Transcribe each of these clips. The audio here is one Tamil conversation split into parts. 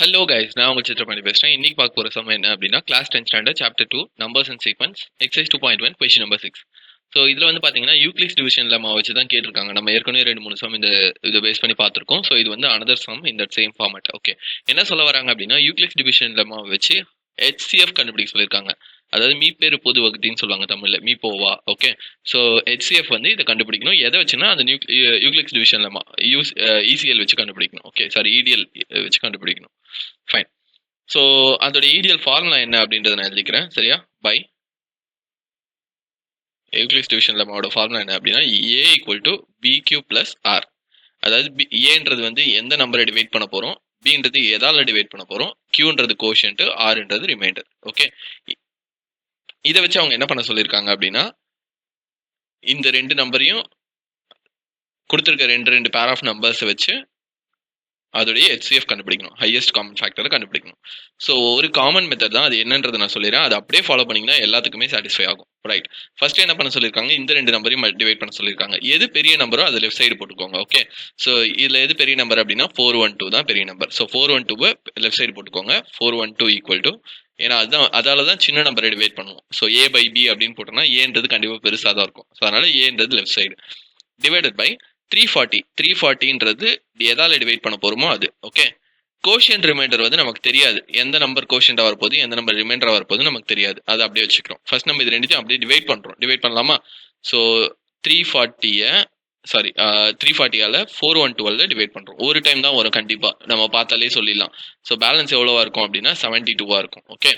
ஹலோ கைஸ் நான் உங்கள் சித்திரபாணி பேசுகிறேன் இன்றைக்கி பார்க்க போகிற சமயம் என்ன அப்படின்னா class ten standard chapter two numbers and sequence exercise two point one question number six so இதில் வந்து பார்த்தீங்கன்னா யூக்ளிஸ் டிவிஷன் லெமா வச்சு தான் கேட்டிருக்காங்க. நம்ம ஏற்கனவே ரெண்டு மூணு சம் இந்த இதை பேஸ் பண்ணி பார்த்துருக்கோம். ஸோ இது வந்து அனதர் சம் இந்த சேம் ஃபார்மேட் ஓகே என்ன சொல்ல வராங்க அப்படின்னா யூக்ளிஸ் டிவிஷன் லெமா வச்சு ஹெச்சிஎஃப் கண்டுபிடிக்க சொல்லியிருக்காங்க. அதாவது மீ பேர் பொது வகுதின்னு சொல்லுவாங்க தமிழில். மீ போவா ஓகே ஸோ ஹெச்சிஎஃப் வந்து இதை கண்டுபிடிக்கணும். எதை வச்சுன்னா அந்த new Euclid's division lemma use ECL வச்சு கண்டுபிடிக்கணும். ஓகே சாரி இடிஎல் வச்சு கண்டுபிடிக்கணும். ஃபைன் ஸோ அதோட ஈடியல் ஃபார்முலா என்ன அப்படின்றத நான் எழுதிக்கிறேன். சரியா? பை யூக்ளிஸ் டிவிஷன் லெமாவோட ஃபார்முலா என்ன அப்படின்னா A equal to B Q plus R அதாவது பி ஏன்றது வந்து எந்த நம்பரை டிவைட் பண்ண போகிறோம் பின்றது எதால் டிவைட் பண்ண போகிறோம் கியூன்றது கோஷன்ட்டு ஆர்ன்றது ரிமைண்டர் ஓகே இதை வச்சு அவங்க என்ன பண்ண சொல்லியிருக்காங்க அப்படின்னா இந்த ரெண்டு நம்பரையும் கொடுத்துருக்க ரெண்டு ரெண்டு பேர் ஆஃப் நம்பர்ஸை வச்சு அதோடைய ஹெச்சிஎஃப் கண்டுபிடிக்கணும். ஹையஸ்ட் காமன் ஃபேக்டரை கண்டுபிடிக்கணும். ஸோ ஒரு காமன் மெத்தட் தான் அது என்னன்றதை நான் சொல்லிடுறேன். அதை அப்படியே ஃபாலோ பண்ணிங்கன்னா எல்லாத்துக்குமே சாட்டிஸ்ஃபை ஆகும். ரைட் ஃபர்ஸ்ட் என்ன பண்ண சொல்லியிருக்காங்க? இந்த ரெண்டு நம்பரையும் டிவைட் பண்ண சொல்லியிருக்காங்க. எது பெரிய நம்பரோ அது லெஃப்ட் சைடு போட்டுக்கோங்க. ஓகே ஸோ இதில் எது பெரிய நம்பர் அப்படின்னா ஃபோர் ஒன் டூ தான் பெரிய நம்பர் ஸோ ஃபோர் ஒன் டூவை லெஃப்ட் சைடு போட்டுக்கோங்க. Four one two equal to ஏன்னா அதுதான் அதால தான் சின்ன நம்பரை டிவைட் பண்ணுவோம். ஸோ ஏ பை பி அப்படின்னு போட்டோம்னா ஏன்றது கண்டிப்பாக பெருசாக தான் இருக்கும். ஸோ அதனால ஏன்றது left side divided by three forty three ஃபார்ட்டின்றது எதால் டிவைட் பண்ண போகிறோமோ அது ஓகே கோஷன் ரிமைண்டர் வந்து நமக்கு தெரியாது. எந்த நம்பர் கோஷன்ட் வரப்போகுது எந்த நம்பர் ரிமைண்டர் வரப்போகுது நமக்கு தெரியாது. அதை அப்படியே வச்சுக்கிறோம். ஃபர்ஸ்ட் நம்ம இது ரெண்டுத்தையும் அப்படியே டிவைட் பண்ணுறோம் டிவைட் பண்ணலாமா? ஸோ த்ரீ ஃபார்ட்டியை சாரி த்ரீ ஃபார்ட்டியால் ஃபோர் ஒன் டுவெல்ல டிவைட் பண்ணுறோம் ஒரு டைம் தான் வரும் கண்டிப்பாக நம்ம பார்த்தாலே சொல்லிடலாம். ஸோ பேலன்ஸ் எவ்வளோவா இருக்கும் அப்படின்னா செவன்ட்டி டூவாக இருக்கும் ஓகே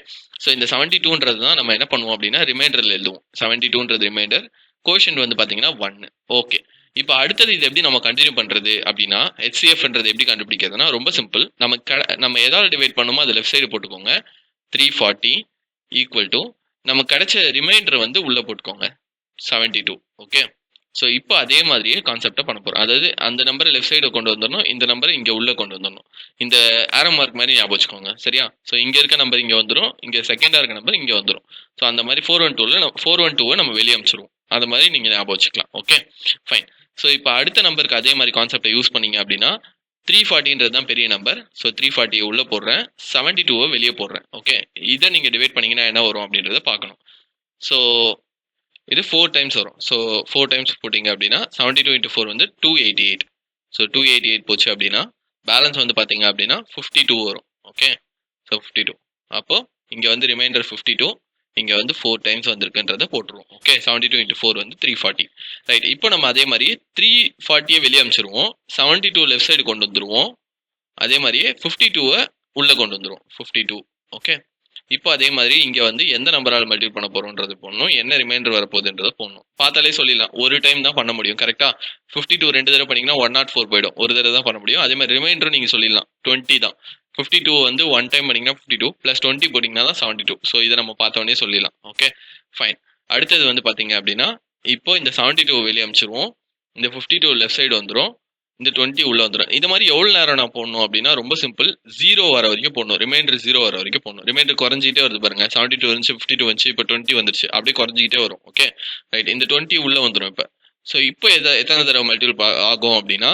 ஸோ இந்த செவன்ட்டி டூன்றது தான் நம்ம என்ன பண்ணுவோம் அப்படின்னா ரிமைண்டரில் எழுதுவோம். செவன்ட்டி டூன்றது ரிமைண்டர் கோஷன் வந்து பார்த்தீங்கன்னா ஒன்று ஓகே இப்போ அடுத்தது இது எப்படி நம்ம கண்டினியூ பண்ணுறது அப்படின்னா ஹெச்சிஎஃப்ன்றது எப்படி கண்டுபிடிக்கிறதுனா ரொம்ப சிம்பிள் நம்ம க நம்ம எதாவது டிவைட் பண்ணுமோ அதை லெஃப்ட் சைடு போட்டுக்கோங்க. த்ரீ ஃபார்ட்டி ஈக்குவல் டு நம்ம கிடைச்ச ரிமைண்டர் வந்து உள்ளே போட்டுக்கோங்க. செவன்ட்டி டூ ஓகே ஸோ இப்போ அதே மாதிரியே கான்செப்டை பண்ண போகிறோம் அதாவது அந்த நம்பரை லெஃப்ட் சைடு கொண்டு வந்துடணும் இந்த நம்பரை இங்கே உள்ளே கொண்டு வந்துடணும். இந்த ஆரோ மார்க் மாதிரி ஞாபகம் வச்சுக்கோங்க சரியா? ஸோ இங்கே இருக்க நம்பர் இங்கே வந்துடும் இங்கே செகண்டாக இருக்க நம்பர் இங்கே வந்துடும் ஸோ அந்த மாதிரி ஃபோர் ஒன் டூவில் ஃபோர் ஒன் டூவை நம்ம வெளியே அமிச்சிருவோம் அந்த மாதிரி நீங்கள் ஞாபகம் வச்சுக்கலாம் ஓகே ஃபைன் ஸோ இப்போ அடுத்த நம்பருக்கு அதே மாதிரி கான்செப்டை யூஸ் பண்ணீங்க அப்படின்னா த்ரீ ஃபார்ட்டின்றது தான் பெரிய நம்பர் ஸோ த்ரீ ஃபார்ட்டியை உள்ளே போடுறேன். செவன்ட்டி டூவை வெளியே போடுறேன். ஓகே இதை நீங்கள் டிவைட் பண்ணீங்கன்னா என்ன வரும் அப்படின்றத பார்க்கணும். ஸோ இது ஃபோர் டைம்ஸ் வரும். ஸோ ஃபோர் டைம்ஸ் போட்டிங்க அப்படின்னா செவன்ட்டி டூ இன்ட்டு ஃபோர் வந்து two eighty eight so two eighty eight போச்சு அப்படின்னா பேலன்ஸ் வந்து பார்த்தீங்க அப்படின்னா ஃபிஃப்டி டூ வரும். ஓகே ஸோ ஃபிஃப்டி டூ அப்போது இங்கே வந்து ரிமைண்டர் ஃபிஃப்டி டூ இங்கே வந்து ஃபோர் டைம்ஸ் வந்திருக்குன்றதை போட்டுருவோம். Okay seventy two into four வந்து த்ரீ ஃபார்ட்டி ரைட் இப்போ நம்ம அதே மாதிரி த்ரீ ஃபார்ட்டியை வெளியே அமைச்சிருவோம். செவன்ட்டி டூ லெஃப்ட் சைடு கொண்டு வந்துருவோம். அதே மாதிரியே ஃபிஃப்டி டூவை உள்ளே கொண்டு வந்துருவோம். ஃபிஃப்டி டூ ஓகே இப்போ அதே மாதிரி இங்கே வந்து எந்த நம்பரால் மல்டிபிள் பண்ண போகிறோன்றது போடணும். என்ன ரிமைண்டர் வரப்போகுதுன்றதை போடணும். பார்த்தாலே சொல்லிடலாம். ஒரு டைம் தான் பண்ண முடியும் கரெக்டாக ஃபிஃப்டி டூ ரெண்டு தடவை பண்ணிங்கன்னா ஒன் நாட் ஃபோர் போயிடும். ஒரு தடவை தான் பண்ண முடியும். அதே மாதிரி ரிமைண்டரும் நீங்கள் சொல்லிடலாம். டுவெண்ட்டி தான். ஃபிஃப்டி டூ வந்து ஒன் டைம் பண்ணிங்கன்னா ஃபிஃப்டி டூ ப்ளஸ் டுவெண்ட்டி போட்டிங்கன்னா தான் செவன்ட்டி டூ ஸோ இதை நம்ம பார்த்தோன்னே சொல்லிடலாம். ஓகே ஃபைன் அடுத்தது வந்து பார்த்தீங்க அப்படின்னா இப்போ இந்த செவன்ட்டி டூ வெளியே அமைச்சிருவோம். இந்த ஃபிஃப்டி டூ லெஃப்ட் சைடு வந்துடும் இந்த டுவெண்ட்டி உள்ளே வந்துடும் இது மாதிரி எவ்வளோ நேரம் நான் போடணும் அப்படின்னா ரொம்ப சிம்பிள் ஜீரோ வர வரைக்கும் போடணும். ரிமைண்டர் ஜீரோ வர வரைக்கும் போடணும். ரிமைண்டர் குறைஞ்சிட்டே வருது பாருங்க. செவன்ட்டி டூ இருந்துச்சு ஃபிஃப்டி டூ வந்துச்சு. இப்போ டுவெண்ட்டி வந்துருச்சு. அப்படியே குறைஞ்சிக்கிட்டே வரும். ஓகே ரைட் இந்த டுவெண்ட்டி உள்ளே வந்துடும் இப்போ. ஸோ இப்போ எதை எத்தனை தடவை மல்டிபிள் ஆகும் அப்படின்னா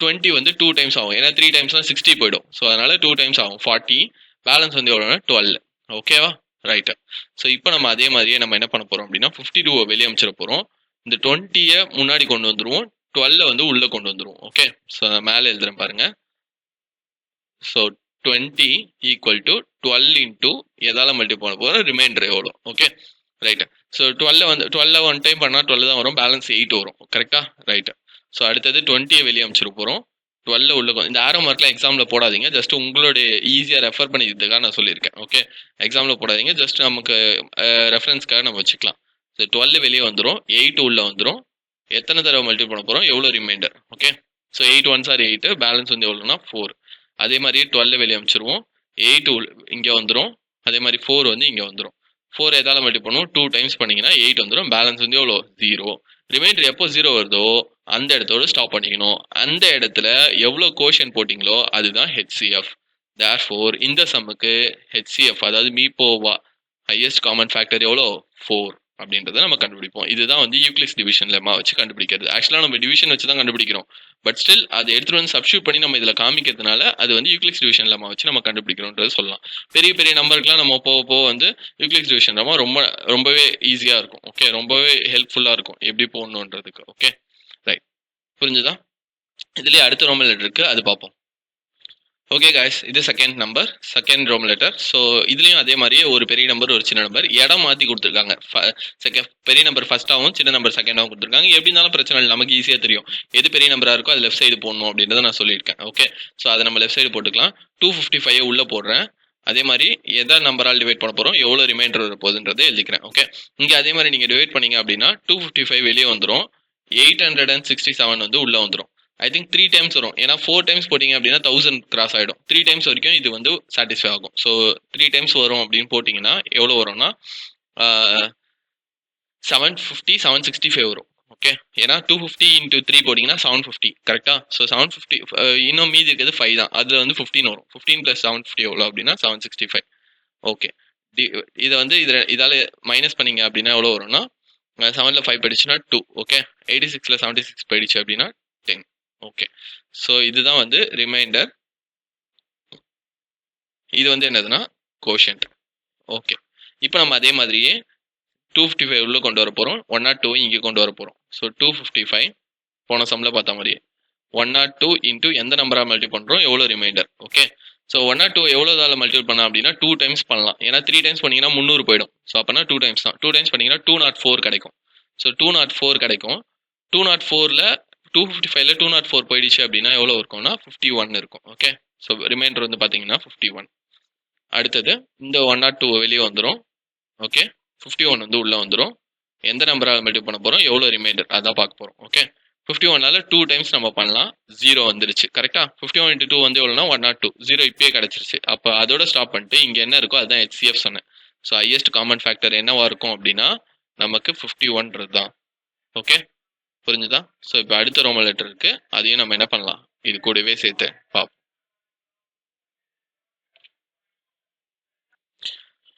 டுவெண்ட்டி வந்து டூ டைம்ஸ் ஆகும். ஏன்னா த்ரீ டைம்ஸ்லாம் சிக்ஸ்டி போயிடும். ஸோ அதனால டூ டைம்ஸ் ஆகும். ஃபார்ட்டி பேலன்ஸ் வந்து எவ்வளோனா டுவெல் ஓகேவா ரைட்டு ஸோ இப்போ நம்ம அதே மாதிரியே நம்ம என்ன பண்ண போகிறோம் அப்படின்னா ஃபிஃப்டி டூவை வெளியே அமைச்சிட போகிறோம் இந்த டுவெண்ட்டியை முன்னாடி கொண்டு வந்துருவோம். டுவெல்ல வந்து உள்ளே கொண்டு வந்துருவோம். ஓகே ஸோ மேலே எழுதுறேன் பாருங்க. So twenty equal to twelve into எதால் மல்டி பண்ண போகிறோம் ரிமைண்டர் எவ்வளோ ஓகே ரைட்டு ஸோ டுவெல்ல வந்து டுவெல்ல ஒன் டைம் பண்ணால் டுவெல் தான் வரும். பேலன்ஸ் எயிட் வரும். கரெக்டாக ரைட்டு ஸோ அடுத்தது டுவெண்ட்டியை வெளியே அமைச்சிட போகிறோம் டுவெல்ல உள்ள இந்த ஆரோ மார்க்லாம் எக்ஸாமில் போடாதீங்க. ஜஸ்ட் உங்களுடைய ஈஸியாக ரெஃபர் பண்ணிக்கிறதுக்காக நான் சொல்லியிருக்கேன். ஓகே எக்ஸாமில் போடாதீங்க. ஜஸ்ட் நமக்கு ரெஃபரன்ஸ்க்காக நம்ம வச்சுக்கலாம். ஸோ டுவெல் வெளியே வந்துடும் எயிட் உள்ளே வந்துடும் எத்தனை தடவை மல்டிபிள் பண்ண போகிறோம் எவ்வளோ remainder okay so eight one sir eight balance வந்து எவ்வளோனா ஃபோர் அதே மாதிரி டுவெல்ல வெளியே அமைச்சிருவோம். எயிட் இங்கே வந்துடும் அதே மாதிரி ஃபோர் வந்து இங்கே வந்துடும் ஃபோர் எதால் மல்டி பண்ணுவோம்? டூ டைம்ஸ் பண்ணிங்கன்னா எயிட் வந்துடும் பேலன்ஸ் வந்து எவ்வளோ ஜீரோ ரிமைண்டர் எப்போ ஜீரோ வருதோ அந்த இடத்தோட ஸ்டாப் பண்ணிக்கணும். அந்த இடத்துல எவ்வளோ கோஷன் போட்டிங்களோ அதுதான் ஹெச்சிஎஃப் தேர் ஃபோர் இந்த சம்முக்கு ஹெச்சிஎஃப் அதாவது மீபோவா ஹையஸ்ட் காமன் ஃபேக்டர் எவ்வளோ ஃபோர் அப்படின்றத நம்ம கண்டுபிடிப்போம். இதுதான் வந்து யூக்ளிஸ் டிவிஷன் லெமா வச்சு கண்டுபிடிக்கிறது. ஆக்சுவலாக நம்ம டிவிஷன் வச்சு தான் கண்டுபிடிக்கிறோம். பட் ஸ்டில் அதை எடுத்துகிட்டு வந்து சப்ஸ்டியூட் பண்ணி நம்ம இதில் காமிக்கிறதுனால அது வந்து யூக்ளிஸ் டிவிஷன் லெமா வச்சு நம்ம கண்டுபிடிக்கிறோன்றது சொல்லலாம். பெரிய பெரிய நம்பருக்குலாம் நம்ம போக போக வந்து யூக்ளிஸ் டிவிஷன் லெமா ரொம்ப ரொம்பவே ஈஸியாக இருக்கும். ஓகே ரொம்பவே ஹெல்ப்ஃபுல்லாக இருக்கும். எப்படி போடணுன்றதுக்கு. ஓகே புரிஞ்சுதா? இதுலேயே அடுத்த ரோமல் லெட்டர் இருக்குது அது பார்ப்போம். ஓகே காய்ஸ் இது second number second Rome letter so இதுலேயும் அதே மாதிரியே ஒரு பெரிய நம்பர் ஒரு சின்ன நம்பர் இடம் மாற்றி கொடுத்துருக்காங்க. செகண்ட் பெரிய நம்பர் ஃபர்ஸ்ட்டாகவும் சின்ன நம்பர் செகண்டாகவும் கொடுத்துருக்காங்க. எப்படி இருந்தாலும் பிரச்சனை இல்லை நமக்கு ஈஸியாக தெரியும். எது பெரிய நம்பராக இருக்கோ அது லெஃப்ட் சைடு போடணும் அப்படின்றத நான் சொல்லியிருக்கேன். ஓகே ஸோ அதை நம்ம லெஃப்ட் சைடு போட்டுக்கலாம். டூ ஃபிஃப்டி ஃபைவ் உள்ளே போடுறேன். அதே மாதிரி எதை நம்பரால் டிவைட் பண்ண போகிறோம் எவ்வளோ ரிமைண்டர் வர போகுதுன்றதை எழுதிக்கிறேன். ஓகே இங்கே அதே மாதிரி நீங்கள் டிவைட் பண்ணீங்க அப்படின்னா டூ ஃபிஃப்டி ஃபைவ் வெளியே வந்துடும் eight hundred and sixty seven வந்து உள்ளே வந்துடும் ஐ திங்க் த்ரீ டைம்ஸ் வரும். ஏன்னா ஃபோர் டைம்ஸ் போட்டிங்க அப்படின்னா தௌசண்ட் கிராஸ் ஆகிடும் த்ரீ டைம்ஸ் வரைக்கும் இது வந்து சாட்டிஸ்ஃபை ஆகும். ஸோ த்ரீ டைம்ஸ் வரும் அப்படின்னு போட்டிங்கன்னா எவ்வளோ வரும்னா seven fifty seven sixty five வரும். ஓகே ஏன்னா டூ ஃபிஃப்டி இன்ட்டு த்ரீ போட்டிங்கன்னா செவன் ஃபிஃப்டி கரெக்டாக ஸோ செவன் ஃபிஃப்டி இன்னும் மீதி இருக்கிறது ஃபைவ் தான். அதில் வந்து ஃபிஃப்டின் வரும். ஃபிஃப்டீன் ப்ளஸ் செவன் ஃபிஃப்டி எவ்வளோ அப்படின்னா செவன் சிக்ஸ்டி ஃபைவ் ஓகே இதை வந்து இதில் இதால் மைனஸ் பண்ணீங்க அப்படின்னா எவ்வளோ வரும்னா செவனில் ஃபைவ் போயிடுச்சுன்னா டூ ஓகே எயிட்டி சிக்ஸில் செவன்ட்டி சிக்ஸ் போயிடுச்சு அப்படின்னா டென் ஓகே ஸோ இதுதான் வந்து ரிமைண்டர் இது வந்து என்னதுன்னா கோஷன்ட் ஓகே இப்போ நம்ம அதே மாதிரியே டூ ஃபிஃப்டி ஃபைவ் உள்ளே கொண்டு வர போகிறோம் ஒன் நாட் டூ இங்கே கொண்டு வர போகிறோம் ஸோ டூ ஃபிஃப்டி ஃபைவ் போன சம்மில் பார்த்த மாதிரியே. ஒன் நாட் டூ இன்ட்டு எந்த நம்பராக மல்டி பண்ணுறோம் எவ்வளோ remainder okay so one nought two எவ்வளோ இதால் மல்டிபிள் பண்ணலாம் அப்படின்னா டூ டைம்ஸ் பண்ணலாம். ஏன்னா த்ரீ டைம்ஸ் பண்ணீங்கன்னா முந்நூறு போயிடும். ஸோ அப்போனா டூ டைம்ஸ் தான். டூ டைம்ஸ் பண்ணீங்கன்னா டூ நாட் ஃபோர் கிடைக்கும். ஸோ டூ நாட் ஃபோர் கிடைக்கும். டூ நாட் ஃபோரில் டூ ஃபிஃப்டி ஃபைவ்ல டூ நாட் ஃபோர் போயிடுச்சு அப்படின்னா எவ்வளோ இருக்கும்னா ஃபிஃப்டி ஒன் இருக்கும். ஓகே ஸோ ரிமைண்டர் வந்து பார்த்தீங்கன்னா ஃபிஃப்டி ஒன் அடுத்தது இந்த ஒன் நாட் டூ வெளியே வந்துடும் ஓகே ஃபிஃப்டி ஒன் வந்து உள்ளே வந்துடும் எந்த நம்பராக மல்டிபிள் பண்ண போகிறோம் எவ்வளோ ரிமைண்டர் அதான் பார்க்க போகிறோம் ஓகே ஃபிஃப்டி ஒன்னால டூ டைம்ஸ் நம்ம பண்ணலாம். ஜீரோ வந்துருச்சு. கரெக்டாக ஃபிஃப்டி ஒன் இன்ட்டு டூ வந்து எவ்வளோனா ஒன் நாட் டூ ஜீரோ இப்பயே கிடச்சிருச்சு. அப்போ அதோட ஸ்டாப் பண்ணிட்டு இங்கே என்ன இருக்கோ அதுதான் ஹெச்சிஎஃப் சொன்னேன். ஸோ ஹையஸ்ட் காமன் ஃபேக்டர் என்னவா இருக்கும் அப்படின்னா நமக்கு ஃபிஃப்டி ஒன்றது தான். ஓகே புரிஞ்சுதா? ஸோ இப்போ அடுத்த ரோமல் லெட்டர் இருக்கு. அதையும் நம்ம என்ன பண்ணலாம்? இது கூடவே சேர்த்து பாப்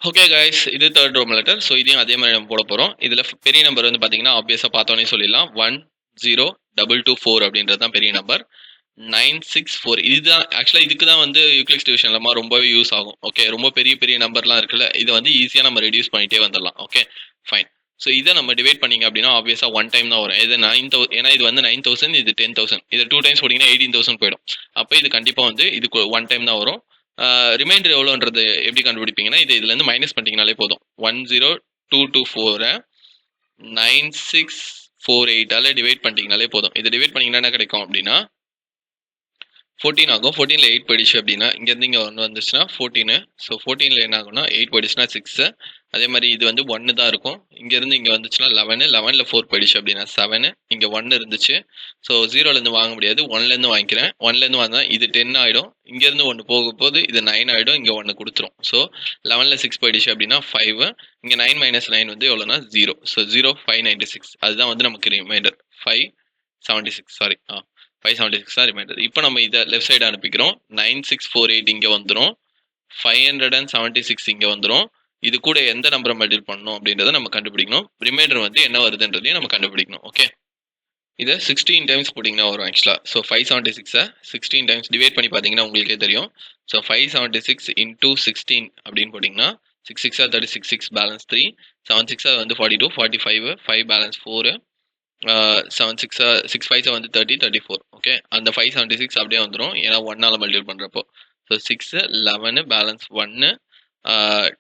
ஓகே கைஸ் இது தேர்ட் ரோமல் லெட்டர் ஸோ இதையும் அதே மாதிரி நம்ம போட போகிறோம் இதில் பெரிய நம்பர் வந்து பார்த்தீங்கன்னா ஆப்வியஸாக பார்த்தோன்னே சொல்லிடலாம். One zero double two four அப்படின்றது தான் பெரிய நம்பர் நைன் சிக்ஸ் ஃபோர் இதுதான் ஆக்சுவலாக இதுக்கு தான் வந்து யூக்ளிக்ஸ் டிவிஷன் இல்லாமல் ரொம்பவே யூஸ் ஆகும். ஓகே ரொம்ப பெரிய பெரிய நம்பர்லாம் இருக்குல்ல இதை வந்து ஈஸியாக நம்ம ரெடியூஸ் பண்ணிட்டே வந்துடலாம். ஓகே ஃபைன் ஸோ இதை நம்ம டிவைட் பண்ணிங்க அப்படின்னா ஆப்வியஸாக ஒன் டைம் தான் வரும். இது நைன் தௌ ஏன்னா இது வந்து நைன் தௌசண்ட் இது டென் தௌசண்ட் இது டூ டைம்ஸ் போட்டிங்கன்னா எயிட்டீன் தௌசண்ட் போயிடும். அப்போ இது கண்டிப்பாக வந்து இதுக்கு ஒன் டைம் தான் வரும். ரிமைண்டர் எவ்வளோன்றது எப்படி கண்டுபிடிப்பீங்கன்னா இது இதுலேருந்து மைனஸ் பண்ணிட்டீங்கனாலே போதும். ஒன் ஜீரோ டூ டூ ஃபோரை நைன் சிக்ஸ் ஃபோர் எயிட்டால் டிவைட் பண்ணிட்டீங்கனாலே போதும். இதை டிவைட் பண்ணிங்கன்னா என்ன கிடைக்கும் அப்படின்னா ஃபோர்டீன் ஆகும். ஃபோர்டீனில் எயிட் படிச்சு அப்படின்னா இங்கேருந்து இங்கே ஒன்று வந்துச்சுன்னா ஃபோர்டீனு ஸோ ஃபோர்டீனில் என்ன ஆகும்னா எயிட் படிச்சுன்னா சிக்ஸு அதே மாதிரி இது வந்து ஒன்று தான் இருக்கும். இங்கேருந்து இங்கே வந்துச்சுன்னா லெவனு லெவனில் ஃபோர் படிச்சு அப்படின்னா செவனு இங்கே ஒன்று இருந்துச்சு. ஸோ ஜீரோலேருந்து வாங்க முடியாது. ஒன்லேருந்து வாங்கிக்கிறேன். ஒன்லேருந்து வாங்கினா இது டென் ஆகிடும் இங்கேருந்து ஒன்று போக போது இது நைன் ஆகிடும் இங்கே ஒன்று கொடுத்துரும். ஸோ லெவனில் சிக்ஸ் போயிடுச்சு அப்படின்னா ஃபைவ் இங்கே நைன் மைனஸ் நைன் வந்து எவ்வளோனா zero so zero five ninety six அதுதான் வந்து நமக்கு remainder five seventy six sorry ah. Five seventy six தான் ரிமைண்டர் இப்போ நம்ம இதை லெஃப்ட் சைடு அனுப்பிக்கிறோம். நைன் சிக்ஸ் ஃபோர் எயிட் இங்கே வந்துடும் five hundred and seventy six இங்கே வந்துடும் இது கூட எந்த நம்பரை மல்டிபிள் பண்ணணும் அப்படின்றத நம்ம கண்டுபிடிக்கணும். ரிமைண்டர் வந்து என்ன வருதுன்றதையும் நம்ம கண்டுபிடிக்கணும் ஓகே இதை சிக்ஸ்டீன் டைம்ஸ் போட்டிங்கன்னா வரும் ஆக்சுவலாக ஸோ ஃபைவ் செவன்ட்டி சிக்ஸை சிக்ஸ்டீன் டைம்ஸ் டிவைட் பண்ணி பார்த்தீங்கன்னா உங்களுக்கே தெரியும். So five seventy six into sixteen அப்படின்னு போட்டிங்கன்னா six சிக்ஸாக thirty six six balance three seven சிக்ஸாக வந்து forty two forty five five balance four seven சிக்ஸா சிக்ஸ் ஃபைவ் வந்து தேர்ட்டி தேர்ட்டி ஃபோர் ஓகே அந்த ஃபைவ் செவன்ட்டி சிக்ஸ் அப்படியே வந்துடும் ஏன்னா ஒன்னால் மல்டிபிள் பண்ணுறப்போ ஸோ சிக்ஸு லெவனு பேலன்ஸ் ஒன்று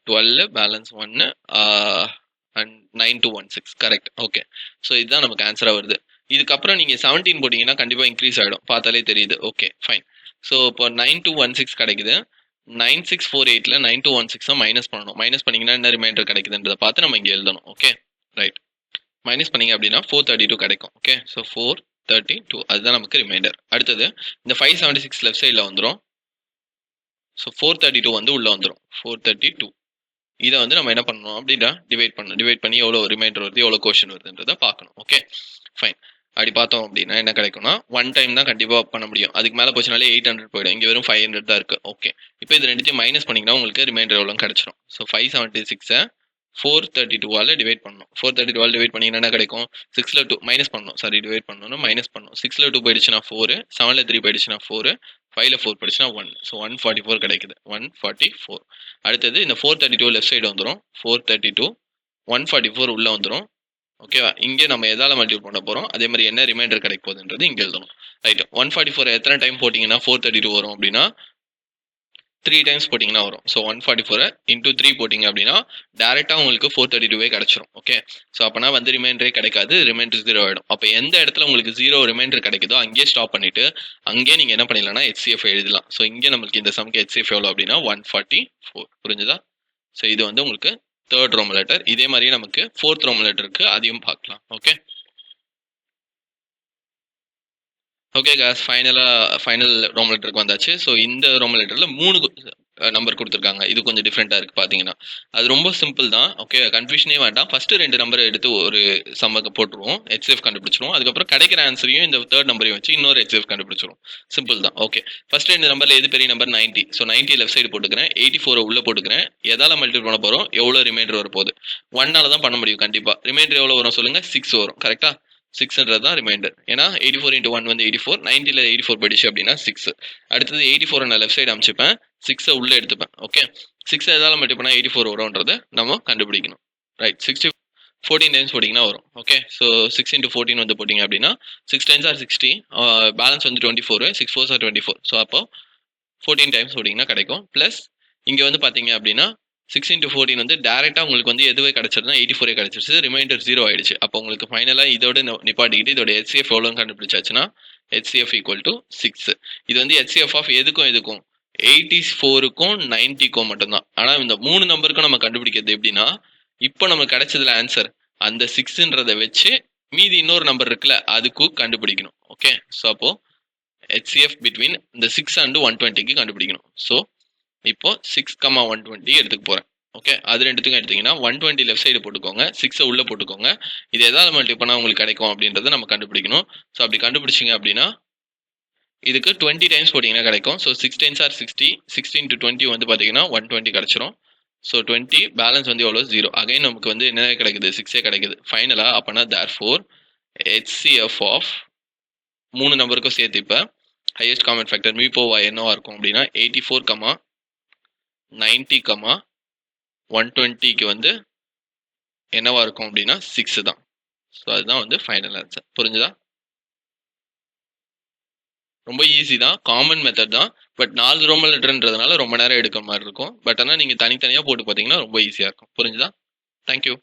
டுவெல் பேலன்ஸ் ஒன்று and nine two one six correct okay so இதுதான் நமக்கு ஆன்சராக வருது. இதுக்கப்புறம் நீங்கள் செவன்டீன் போட்டிங்கன்னா கண்டிப்பாக இன்க்ரீஸ் ஆகிடும் பார்த்தாலே தெரியுது. ஓகே ஃபைன் ஸோ இப்போ நைன் டூ ஒன் சிக்ஸ் கிடைக்குது. நைன் சிக்ஸ் ஃபோர் எயிட்டில் நைன் டூ ஒன் சிக்ஸாக மைனஸ் பண்ணணும். மைனஸ் பண்ணிங்கன்னா என்ன ரிமைண்டர் கிடைக்குதுன்றதை பார்த்து நம்ம இங்கே எழுதணும். ஓகே ரைட் மைனஸ் பண்ணீங்க அப்படின்னா ஃபோர் தேர்ட்டி டூ கிடைக்கும். Okay so four thirty two அதுதான் நமக்கு ரிமைண்டர் அடுத்தது இந்த ஃபைவ் செவன்ட்டி சிக்ஸ் லெஃப்ட் சைடில் வந்துடும் ஸோ ஃபோர் தேர்ட்டி டூ வந்து உள்ளே வந்துடும் ஃபோர் தேர்ட்டி டூ இதை வந்து நம்ம என்ன பண்ணணும் அப்படின்னா டிவைட் பண்ணணும். டிவைட் பண்ணி எவ்வளோ ரிமைண்டர் வருது எவ்வளோ கொஷின் வருதுன்றதை பார்க்கணும். ஓகே ஃபைன் அப்படி பார்த்தோம் அப்படின்னா என்ன கிடைக்கும்னா ஒன் டைம் தான் கண்டிப்பாக பண்ண முடியும். அதுக்கு மேலே போச்சுனாலே எயிட் ஹண்ட்ரட் போயிடும். இங்கே வெறும் ஃபைவ் ஹண்ட்ரட் தான் இருக்குது ஓகே இப்போ இது ரெண்டுத்தையும் மைனஸ் பண்ணிங்கன்னா உங்களுக்கு ரிமைண்டர் எவ்வளோ கிடச்சிரும். ஸோ ஃபைவ் செவன்ட்டி சிக்ஸை ஃபோர் தேர்ட்டி டூவால் டிவைட் பண்ணணும். ஃபோர் தேர்ட்டி டூவால் டிவைட் பண்ணி என்ன கிடைக்கும்? சிக்ஸில் டூ மைனஸ் பண்ணணும். சாரி டிவைட் பண்ணணும்னா மைனஸ் பண்ணணும். சிக்ஸில் டூ போயிடுச்சுன்னா ஃபோரு செவனில் த்ரீ போயிடுச்சுன்னா ஃபோரு ஃபைவ்ல ஃபோர் போயிடுச்சுன்னா one so one forty four கிடைக்குது. ஒன் ஃபார்ட்டி ஃபோர் அடுத்தது இந்த four thirty two left side வந்துடும் four thirty two one forty four உள்ளே வந்துடும் ஓகேவா இங்கே நம்ம எதால் மல்டிபிள் பண்ண போகிறோம் அதே மாதிரி என்ன ரிமைண்டர் கிடைக்க போகுதுன்றது இங்கே எழுதணும். ரைட் ஒன் ஃபார்ட்டி ஃபோர் எத்தனை டைம் போட்டிங்கன்னா ஃபோர் தேர்ட்டி டூ வரும் அப்படின்னா த்ரீ டைம்ஸ் போட்டிங்கன்னா வரும். ஸோ ஒன் ஃபார்ட்டி ஃபோரை இன்டூ த்ரீ போட்டிங்க அப்படின்னா டேரெக்டாக உங்களுக்கு ஃபோர் தேர்ட்டி டூவே கிடச்சிரும். ஓகே ஸோ அப்போனா வந்து ரிமைண்டரே கிடைக்காது. ரிமைண்டர் ஜீரோ ஆகிடும் அப்போ எந்த இடத்துல உங்களுக்கு ஜீரோ ரிமைண்டர் கிடைக்குதோ அங்கேயே ஸ்டாப் பண்ணிவிட்டு அங்கேயே நீங்கள் என்ன பண்ணிடலாம்னா ஹெச்சிஎஃப் எழுதலாம். ஸோ இங்கே நம்மளுக்கு இந்த சம்க்கு ஹெச்சிஎஃப் எவ்வளோ அப்படின்னா ஒன் ஃபார்ட்டி ஃபோர் புரிஞ்சுதா? ஸோ இது வந்து உங்களுக்கு தேர்ட் ரோம் லெட்டர் இதே மாதிரியே நமக்கு ஃபோர்த் ரோம் லெட்டருக்கு அதையும் பார்க்கலாம். ஓகே ஓகே காஸ் ஃபைனலாக ஃபைனல் ரோம் லெட்டருக்கு வந்தாச்சு. ஸோ இந்த ரோம் லெட்டரில் மூணு நம்பர் uh, கொடுத்துருக்காங்க. இது கொஞ்சம் டிஃப்ரெண்ட்டாக இருக்குது பார்த்தீங்கன்னா அது ரொம்ப சிம்பிள் தான். ஓகே கன்ஃபியூஷனே வேண்டாம். ஃபஸ்ட்டு ரெண்டு நம்பரை எடுத்து ஒரு சம்மக்கு போட்டுருவோம். ஹெச்எஃப் கண்டுபிடிச்சிருவோம். அதுக்கப்புறம் கிடைக்கிற ஆன்சரையும் இந்த தேர்ட் நம்பரையும் வச்சு இன்னொரு ஹெச்எஃப் கண்டுபிடிச்சிரும் சிம்பிள் தான். ஓகே ஃபஸ்ட் ரெண்டு நம்பரில் எது பெரிய number ninety so ninety left side போட்டுக்கிறேன். எயிட்டி ஃபோரை உள்ளே போட்டுக்கிறேன். எதால் மல்டிபிள் பண்ண போகிறோம் எவ்வளோ ரிமைண்டர் வர போகுது ஒன்னால தான் பண்ண முடியும் கண்டிப்பாக ரிமைண்டர் எவ்வளோ வரும் சொல்லுங்கள் சிக்ஸ் வரும். கரெக்டாக சிக்ஸ்ன்றது தான் ரிமைண்டர் ஏன்னா எயிட்டி ஃபோர் இன்ட்டு ஒன் வந்து எயிட்டி ஃபோர் நைன்ட்டியில் எயிட்டி ஃபோர் படிச்சு அப்படின்னா சிக்ஸ் அடுத்தது எயிட்டி ஃபோரை நான் லெஃப்ட் சைடு அமைச்சிப்பேன். சிக்ஸை உள்ளே எடுத்துப்பேன். ஓகே சிக்ஸ் எதாவது மட்டும் பண்ணால் எயிட்டி ஃபோர் வரும்ன்றதை நம்ம கண்டுபிடிக்கணும். ரைட் சிக்ஸ்டி ஃபோர்டீன் டைம்ஸ் போட்டிங்கன்னா வரும். Okay so six into fourteen வந்து போட்டிங்க அப்படின்னா six times are sixty balance வந்து twenty four six fours are twenty four so அப்போ ஃபோர்டீன் டைம்ஸ் போட்டிங்கன்னா கிடைக்கும். ப்ளஸ் இங்கே வந்து பார்த்தீங்க அப்படின்னா சிக்ஸ்டீன் டு ஃபோர்டீன் வந்து டேரெக்டாக உங்களுக்கு வந்து எதுவே கிடச்சிருந்தா எயிட்டி ஃபோரே கிடச்சிருச்சு. ரிமைண்டர் ஜீரோ ஆயிடுச்சு. அப்போ உங்களுக்கு ஃபைனலாக இதோட நிப்பாட்டிக்கிட்டு இதோட ஹெச்சிஎஃப் எவ்வளோன்னு கண்டுபிடிச்சாச்சுன்னா ஹெச்சிஎஃப் ஈக்குவல் டு சிக்ஸ் இது வந்து ஹெச்சிஎஃப் ஆஃப் எதுக்கும் எதுக்கும்? எயிட்டி ஃபோருக்கும் நைன்ட்டிக்கும் மட்டும்தான். ஆனால் இந்த மூணு நம்பருக்கும் நம்ம கண்டுபிடிக்கிறது எப்படின்னா இப்போ நமக்கு கிடைச்சதுல ஆன்சர் அந்த சிக்ஸ்ன்றதை வச்சு மீதி இன்னொரு நம்பர் இருக்குல்ல அதுக்கும் கண்டுபிடிக்கணும். ஓகே ஸோ அப்போது ஹெச்சிஎஃப் பிட்வீன் இந்த சிக்ஸ் அண்டு ஒன் டுவெண்ட்டிக்கு கண்டுபிடிக்கணும். ஸோ இப்போ சிக்ஸ் கமா ஒன் டுவெண்ட்டி எடுத்துக்க போகிறேன் ஓகே அது ரெண்டுத்துக்கும் எடுத்தீங்கன்னா ஒன் டுவெண்ட்டி லெஃப்ட் சைடு போட்டுக்கோங்க. சிக்ஸை உள்ளே போட்டுக்கோங்க. இது எதாவது மல்டி பண்ணால் உங்களுக்கு கிடைக்கும் அப்படின்றத நம்ம கண்டுபிடிக்கணும். ஸோ அப்படி கண்டுபிடிச்சிங்க அப்படின்னா இதுக்கு டுவெண்ட்டி டைம்ஸ் போட்டிங்கன்னா கிடைக்கும். So six times are sixty sixteen to twenty வந்து பார்த்தீங்கன்னா ஒன் டுவெண்ட்டி கிடச்சிரும். ஸோ டுவெண்ட்டி பேலன்ஸ் வந்து எவ்வளோ ஜீரோ அகைன் நமக்கு வந்து என்ன கிடைக்குது? சிக்ஸே கிடைக்குது. ஃபைனலாக அப்போனா தேர் ஃபோர் ஹெச்சிஎஃப் ஆஃப் மூணு நம்பருக்கும் சேர்த்து இப்போ ஹையஸ்ட் காமன் ஃபேக்டர் மீப்போவா என்னவா இருக்கும் அப்படின்னா eighty four comma ninety comma one டுவெண்ட்டிக்கு வந்து என்னவா இருக்கும் அப்படின்னா சிக்ஸ் தான். ஸோ அதுதான் வந்து ஃபைனல் ஆன்சர் புரிஞ்சுதா? ரொம்ப ஈஸி தான். காமன் மெத்தட் தான். பட் நாலு ரோமல் லெட்டர்ன்றதுனால ரொம்ப நேரம் எடுக்கிற மாதிரி இருக்கும். பட் ஆனால் நீங்கள் தனித்தனியாக போட்டு பார்த்தீங்கன்னா ரொம்ப ஈஸியாக இருக்கும். புரிஞ்சுதா? தேங்க்யூ